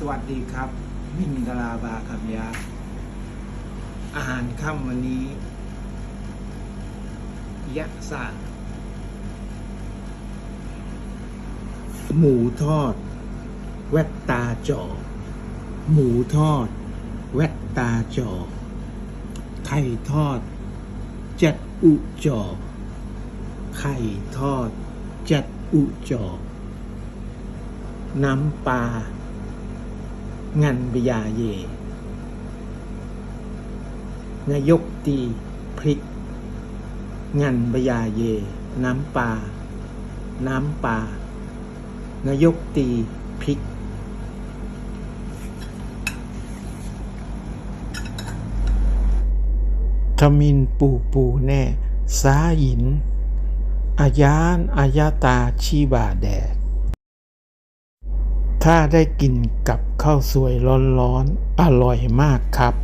สวัสดีครับมินกลาบาคำยา อาหารค่ำวันนี้ ยะซาหมูทอด แวตตาจอ หมูทอด แวตตาจอ ไข่ทอด จัดอุจอ ไข่ทอด จัดอุจอ น้ำปลา งันบยาเยนายกตีพริก งันบยาเย น้ำปลา น้ำปลานายกตีพริกขมินปูปูแน่ สาหิน อายานอายาตาชีบาแดด ถ้าได้กินกับข้าวสวยร้อนๆอร่อยมากครับ